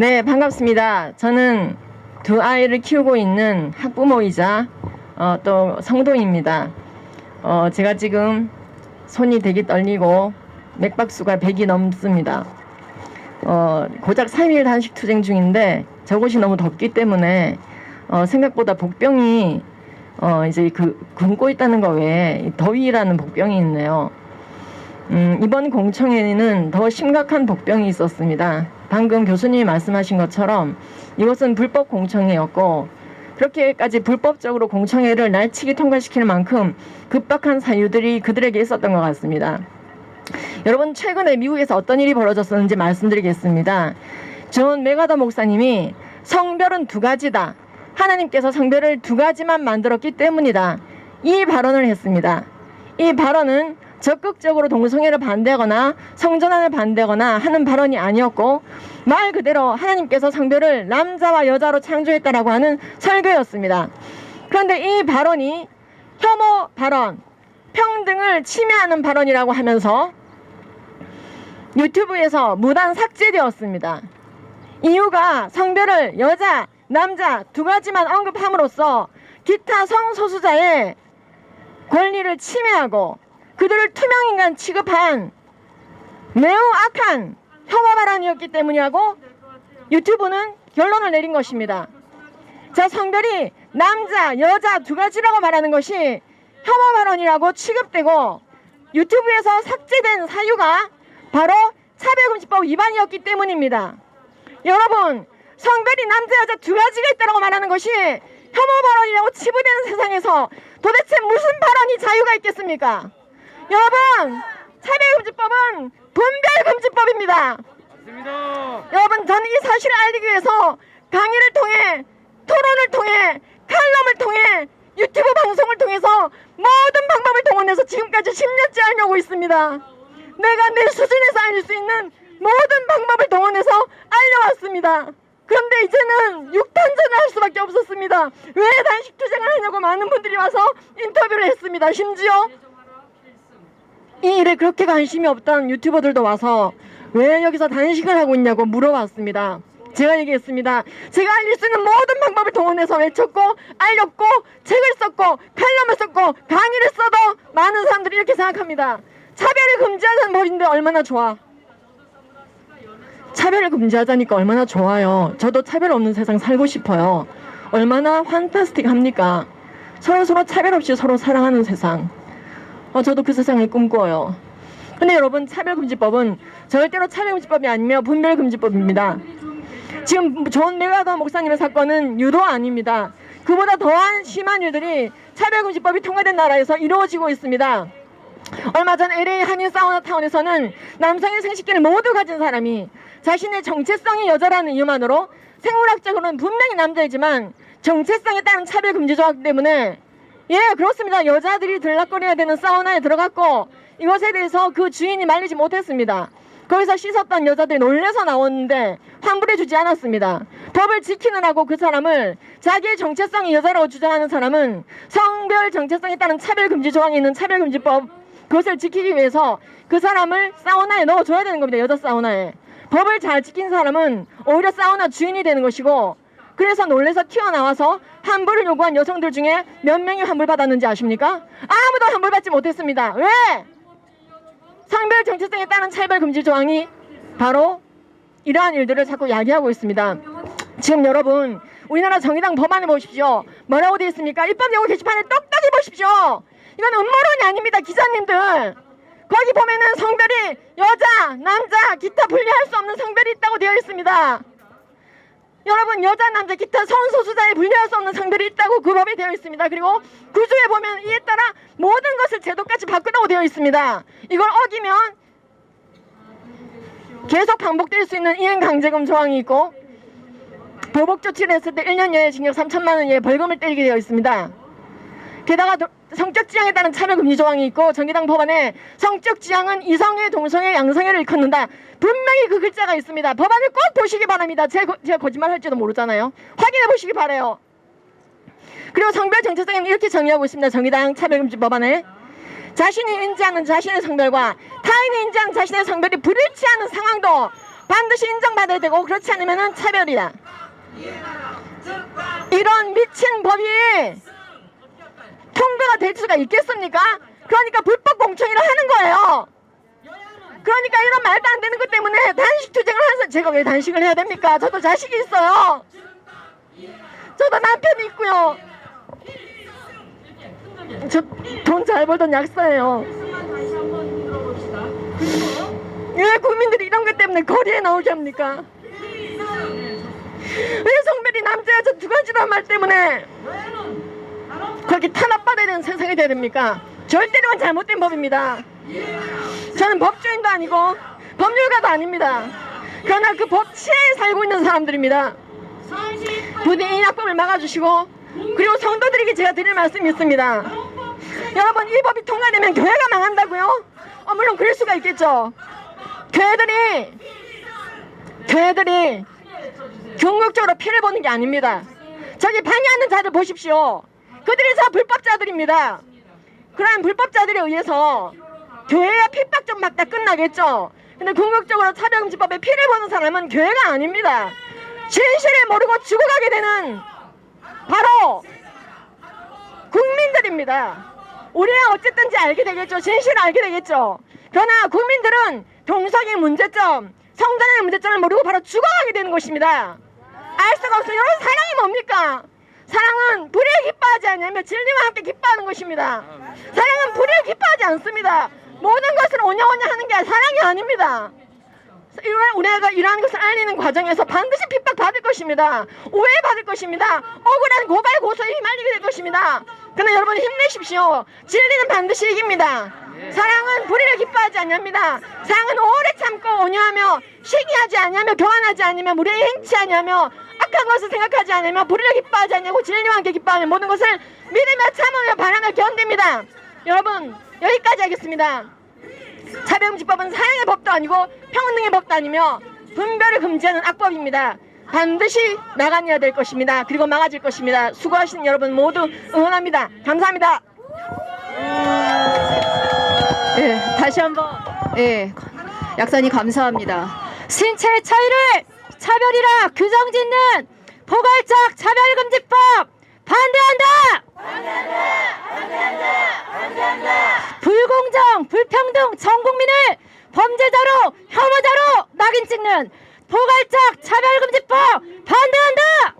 네, 반갑습니다. 저는 두 아이를 키우고 있는 학부모이자 어, 또 성도입니다. 어, 제가 지금 손이 되게 떨리고 맥박수가 100이 넘습니다. 어, 고작 3일 단식 투쟁 중인데 저곳이 너무 덥기 때문에 어, 생각보다 복병이 어, 이제 그 굶고 있다는 거 외에 이 더위라는 복병이 있네요. 음, 이번 공청회는 더 심각한 복병이 있었습니다. 방금 교수님이 말씀하신 것처럼 이것은 불법 공청회였고 그렇게까지 불법적으로 공청회를 날치기 통과시키는 만큼 급박한 사유들이 그들에게 있었던 것 같습니다. 여러분 최근에 미국에서 어떤 일이 벌어졌었는지 말씀드리겠습니다. 존 메가더 목사님이 성별은 두 가지다. 하나님께서 성별을 두 가지만 만들었기 때문이다. 이 발언을 했습니다. 이 발언은 적극적으로 동성애를 반대하거나 성전환을 반대하거나 하는 발언이 아니었고 말 그대로 하나님께서 성별을 남자와 여자로 창조했다라고 하는 설교였습니다. 그런데 이 발언이 혐오 발언, 평등을 침해하는 발언이라고 하면서 유튜브에서 무단 삭제되었습니다. 이유가 성별을 여자, 남자 두 가지만 언급함으로써 기타 성소수자의 권리를 침해하고 그들을 투명인간 취급한 매우 악한 혐오 발언이었기 때문이라고 유튜브는 결론을 내린 것입니다. 자, 성별이 남자, 여자 두 가지라고 말하는 것이 혐오 발언이라고 취급되고 유튜브에서 삭제된 사유가 바로 차별금지법 위반이었기 때문입니다. 여러분, 성별이 남자, 여자 두 가지가 있다고 말하는 것이 혐오 발언이라고 치부되는 세상에서 도대체 무슨 발언이 자유가 있겠습니까? 여러분, 차별금지법은 분별금지법입니다. 맞습니다. 여러분, 저는 이 사실을 알리기 위해서 강의를 통해, 토론을 통해, 칼럼을 통해, 유튜브 방송을 통해서 모든 방법을 동원해서 지금까지 10년째 알려고 있습니다. 내가 내 수준에서 알릴 수 있는 모든 방법을 동원해서 알려왔습니다. 그런데 이제는 육탄전을 할 수밖에 없었습니다. 왜 단식 투쟁을 하냐고 많은 분들이 와서 인터뷰를 했습니다. 심지어 이 일에 그렇게 관심이 없던 유튜버들도 와서 왜 여기서 단식을 하고 있냐고 물어봤습니다. 제가 얘기했습니다. 제가 알릴 수 있는 모든 방법을 동원해서 외쳤고 알렸고 책을 썼고 칼럼을 썼고 강의를 써도 많은 사람들이 이렇게 생각합니다. 차별을 금지하자는 법인데 얼마나 좋아. 차별을 금지하자니까 얼마나 좋아요. 저도 차별 없는 세상 살고 싶어요. 얼마나 판타스틱 합니까? 서로 서로 차별 없이 서로 사랑하는 세상. 어, 저도 그 세상을 꿈꿔요. 근데 여러분 차별금지법은 절대로 차별금지법이 아니며 분별금지법입니다. 지금 존 메가더 목사님의 사건은 유도 아닙니다. 그보다 더한 심한 일들이 차별금지법이 통과된 나라에서 이루어지고 있습니다. 얼마 전 LA 한인 사우나 타운에서는 남성의 생식기를 모두 가진 사람이 자신의 정체성이 여자라는 이유만으로 생물학적으로는 분명히 남자이지만 정체성에 따른 차별 금지 조항 때문에 예 그렇습니다. 여자들이 들락거려야 되는 사우나에 들어갔고 이것에 대해서 그 주인이 말리지 못했습니다. 거기서 씻었던 여자들이 놀래서 나왔는데 환불해주지 않았습니다. 법을 지키느라고 그 사람을 자기의 정체성이 여자라고 주장하는 사람은 성별 정체성에 따른 차별금지 조항이 있는 차별금지법 그것을 지키기 위해서 그 사람을 사우나에 넣어줘야 되는 겁니다. 여자 사우나에. 법을 잘 지킨 사람은 오히려 사우나 주인이 되는 것이고 그래서 놀래서 튀어나와서 환불을 요구한 여성들 중에 몇 명이 환불받았는지 아십니까? 아무도 환불받지 못했습니다. 왜? 성별 정체성에 따른 차별 금지 조항이 바로 이러한 일들을 자꾸 야기하고 있습니다. 지금 여러분 우리나라 정의당 법안을 보십시오. 뭐라고 되어 있습니까? 입법 예고 게시판에 똑딱히 보십시오. 이건 음모론이 아닙니다, 기자님들. 거기 보면은 성별이 여자, 남자, 기타 분리할 수 없는 성별이 있다고 되어 있습니다. 여러분 여자 남자 기타 성소수자에 분리할 수 없는 성별이 있다고 그 법에 되어 있습니다. 그리고 구조에 보면 이에 따라 모든 것을 제도까지 바꾸다고 되어 있습니다. 이걸 어기면 계속 반복될 수 있는 이행 강제금 조항이 있고 보복 조치를 했을 때 1년 이하의 징역 3천만 원 이하의 벌금을 때리게 되어 있습니다. 게다가 도- 성적 지향에 따른 차별 금지 조항이 있고 정의당 법안에 성적 지향은 이성애, 동성애, 양성애를 일컫는다. 분명히 그 글자가 있습니다. 법안을 꼭 보시기 바랍니다. 제, 거- 제가 거짓말 할지도 모르잖아요. 확인해 보시기 바래요. 그리고 성별 정체성에는 이렇게 정의하고 있습니다. 정의당 차별금지 법안에 자신이 인지하는 자신의 성별과 타인이 인지하는 자신의 성별이 불일치하는 상황도 반드시 인정받아야 되고 그렇지 않으면 차별이다. 이런 미친 법이 통과가 될 수가 있겠습니까? 그러니까 불법 공천이라 하는 거예요. 그러니까 이런 말도 안 되는 것 때문에 단식 투쟁을 해서 제가 왜 단식을 해야 됩니까? 저도 자식이 있어요. 저도 남편이 있고요. 저 돈 잘 벌던 약사예요. 왜 국민들이 이런 것 때문에 거리에 나오게 합니까? 왜 성별이 남자야 저두 가지란 말 때문에 그렇게 탄압받아야 되는 세상이 돼야 됩니까? 절대로 잘못된 법입니다. 저는 법조인도 아니고 법률가도 아닙니다. 그러나 그 법치에 살고 있는 사람들입니다. 부디 이 약법을 막아주시고 그리고 성도들에게 제가 드릴 말씀이 있습니다. 여러분 이 법이 통과되면 교회가 망한다고요? 어, 물론 그럴 수가 있겠죠. 교회들이 교회들이 궁극적으로 피를 보는 게 아닙니다. 저기 방해하는 자들 보십시오. 그들이 다 불법자들입니다. 그런 불법자들에 의해서 교회의 핍박 좀 받다 끝나겠죠. 근데 궁극적으로 차별금지법에 피를 보는 사람은 교회가 아닙니다. 진실을 모르고 죽어가게 되는 바로 국민들입니다. 우리야 어쨌든지 알게 되겠죠. 진실을 알게 되겠죠. 그러나 국민들은 동성의 문제점, 성장의 문제점을 모르고 바로 죽어가게 되는 것입니다. 알 수가 없어요. 여러분 사랑이 뭡니까? 사랑은 불의에 기뻐하지 않냐면 진리와 함께 기뻐하는 것입니다. 사랑은 불의에 기뻐하지 않습니다. 모든 것을 오냐오냐 하는 게 사랑이 아닙니다. 이런 우리가 이러한 것을 알리는 과정에서 반드시 핍박받을 것입니다. 오해받을 것입니다. 억울한 고발 고소에 휘말리게 될 것입니다. 그러나 여러분 힘내십시오. 진리는 반드시 이깁니다. 사랑은 불의를 기뻐하지 않냐입니다. 사랑은 오래 참고 온유하며 시기하지 않냐며 교환하지 않으며 무례히 행치 않냐며 악한 것을 생각하지 않으며 불의를 기뻐하지 않냐고 진리와 함께 기뻐하며 모든 것을 믿으며 참으며 바라며 견딥니다. 여러분 여기까지 하겠습니다. 차별금지법은 사형의 법도 아니고 평등의 법도 아니며 분별을 금지하는 악법입니다. 반드시 나가내야 될 것입니다. 그리고 막아질 것입니다. 수고하신 여러분 모두 응원합니다. 감사합니다. 예, 다시 한번 예, 약사님 감사합니다. 신체 차이를 차별이라 규정짓는 포괄적 차별금지법! 반대한다. 불공정, 불평등 전 국민을 범죄자로 혐오자로 낙인 찍는 포괄적 차별금지법! 반대한다.